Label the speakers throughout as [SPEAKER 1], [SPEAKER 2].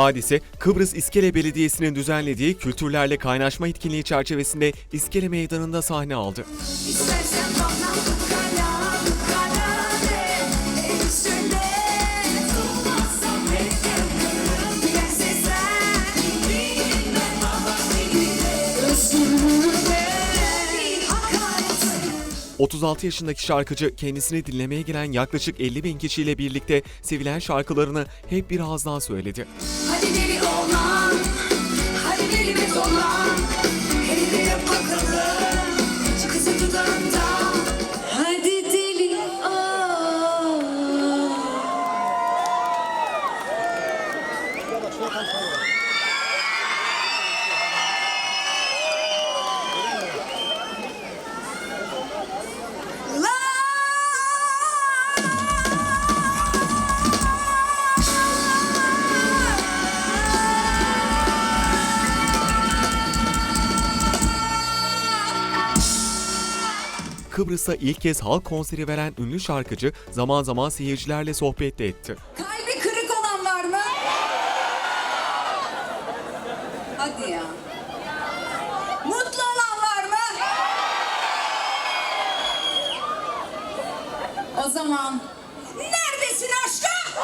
[SPEAKER 1] Hadise, Kıbrıs İskele Belediyesi'nin düzenlediği Kültürlerle Kaynaşma etkinliği çerçevesinde İskele Meydanı'nda sahne aldı.
[SPEAKER 2] İstersen
[SPEAKER 1] 36 yaşındaki şarkıcı kendisini dinlemeye gelen yaklaşık 50 bin kişiyle birlikte sevilen şarkılarını hep bir ağızdan söyledi.
[SPEAKER 2] Hadi deli olma, hadi deli bir
[SPEAKER 1] Kıbrıs'ta ilk kez halk konseri veren ünlü şarkıcı zaman zaman seyircilerle sohbet de etti.
[SPEAKER 2] Kalbi kırık olan var mı? Hadi ya. Mutlu olan var mı? O zaman neredesin aşkım?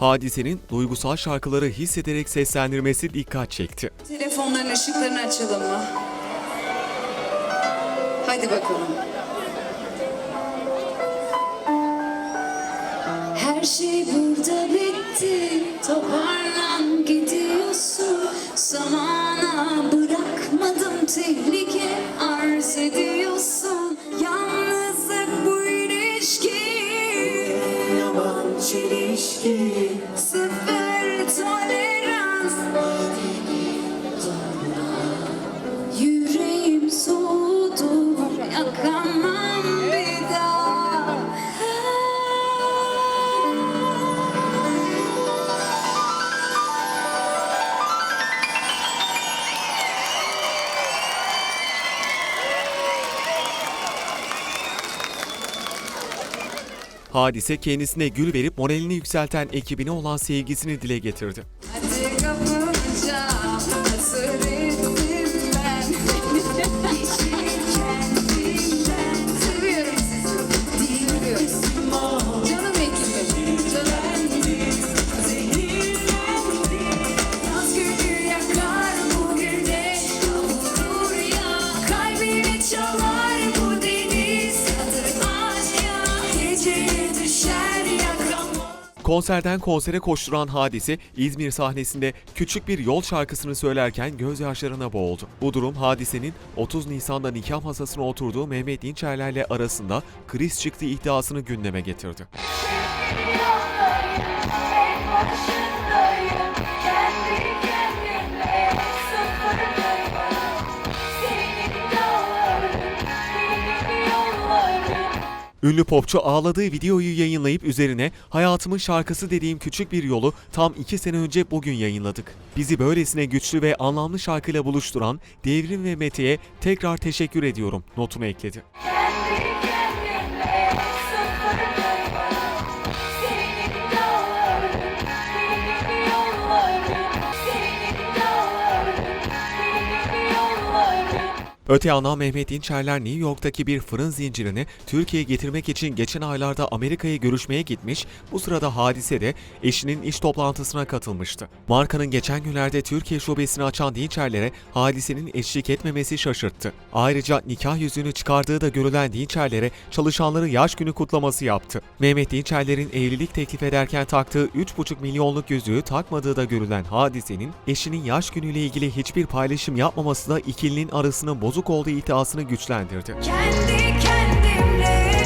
[SPEAKER 1] Hadise'nin duygusal şarkıları hissederek seslendirmesi dikkat çekti.
[SPEAKER 2] Telefonların ışıklarını açalım mı? Hadi bakalım. Her şey burada
[SPEAKER 1] Hadise kendisine gül verip moralini yükselten ekibine olan sevgisini dile getirdi. Konserden konsere koşturan Hadise, İzmir sahnesinde küçük bir yol şarkısını söylerken gözyaşlarına boğuldu. Bu durum Hadise'nin 30 Nisan'da nikah masasına oturduğu Mehmet Dinçerler'le arasında kriz çıktığı iddiasını gündeme getirdi. Ünlü popçu ağladığı videoyu yayınlayıp üzerine hayatımın şarkısı dediğim küçük bir yolu tam iki sene önce bugün yayınladık. Bizi böylesine güçlü ve anlamlı şarkıyla buluşturan Devrim ve Mete'ye tekrar teşekkür ediyorum notunu ekledi. Öte yandan Mehmet İnçerler New York'taki bir fırın zincirini Türkiye'ye getirmek için geçen aylarda Amerika'ya görüşmeye gitmiş, bu sırada hadise de eşinin iş toplantısına katılmıştı. Markanın geçen günlerde Türkiye şubesini açan Dinçerler'e hadisenin eşlik etmemesi şaşırttı. Ayrıca nikah yüzüğünü çıkardığı da görülen Dinçerler'e çalışanları yaş günü kutlaması yaptı. Mehmet Dinçerler'in evlilik teklif ederken taktığı 3,5 milyonluk yüzüğü takmadığı da görülen hadisenin eşinin yaş günüyle ilgili hiçbir paylaşım yapmaması da ikilinin arasının bozuk olduğu iddiasını güçlendirdi.
[SPEAKER 2] Kendi kendimle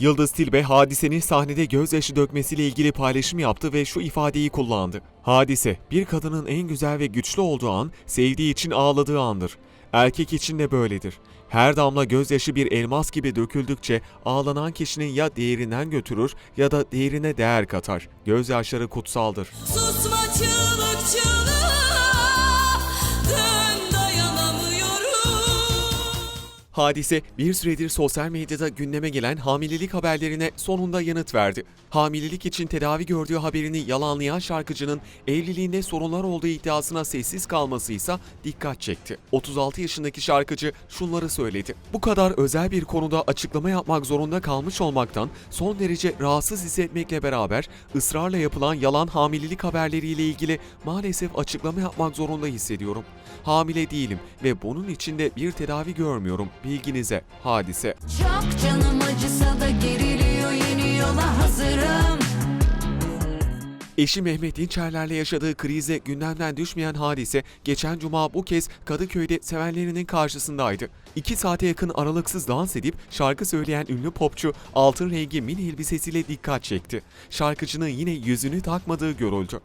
[SPEAKER 1] Yıldız Tilbe hadisenin sahnede gözyaşı dökmesiyle ilgili paylaşım yaptı ve şu ifadeyi kullandı. Hadise, bir kadının en güzel ve güçlü olduğu an, sevdiği için ağladığı andır. Erkek için de böyledir. Her damla gözyaşı bir elmas gibi döküldükçe ağlanan kişinin ya değerinden götürür ya da değerine değer katar. Gözyaşları kutsaldır.
[SPEAKER 2] Susma çığlık çığlığa
[SPEAKER 1] Hadise bir süredir sosyal medyada gündeme gelen hamilelik haberlerine sonunda yanıt verdi. Hamilelik için tedavi gördüğü haberini yalanlayan şarkıcının evliliğinde sorunlar olduğu iddiasına sessiz kalması ise dikkat çekti. 36 yaşındaki şarkıcı şunları söyledi. Bu kadar özel bir konuda açıklama yapmak zorunda kalmış olmaktan son derece rahatsız hissetmekle beraber ısrarla yapılan yalan hamilelik haberleriyle ilgili maalesef açıklama yapmak zorunda hissediyorum. Hamile değilim ve bunun için de bir tedavi görmüyorum bilginize hadise.
[SPEAKER 2] Çok canım acısa da geriliyor yeni yola hazırım
[SPEAKER 1] Eşi Mehmet Dinçerler'le yaşadığı krize gündemden düşmeyen hadise geçen cuma bu kez Kadıköy'de sevenlerinin karşısındaydı. İki saate yakın aralıksız dans edip şarkı söyleyen ünlü popçu altın rengi mini elbisesiyle dikkat çekti. Şarkıcının yine yüzünü takmadığı görüldü.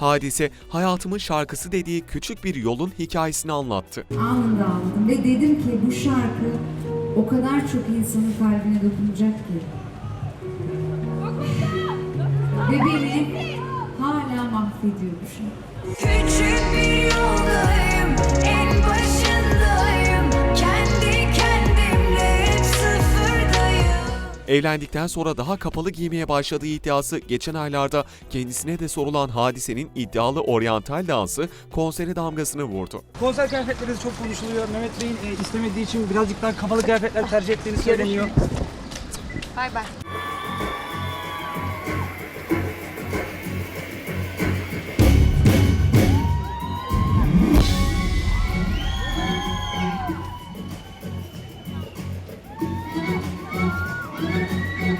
[SPEAKER 1] Hadise hayatımın şarkısı dediği küçük bir yolun hikayesini anlattı.
[SPEAKER 3] anında aldım ve dedim ki bu şarkı o kadar çok insanın kalbine dokunacak ki. Ve beni hala mahvediyor bu şarkı.
[SPEAKER 2] Küçük bir yoldayım, en başındayım.
[SPEAKER 1] Evlendikten sonra daha kapalı giymeye başladığı iddiası geçen aylarda kendisine de sorulan hadisenin iddialı oryantal dansı konsere damgasını vurdu.
[SPEAKER 4] Konser kıyafetleri de çok konuşuluyor. Mehmet Bey'in e, istemediği için birazcık daha kapalı kıyafetler tercih ettiğini söyleniyor.
[SPEAKER 5] Bay bay.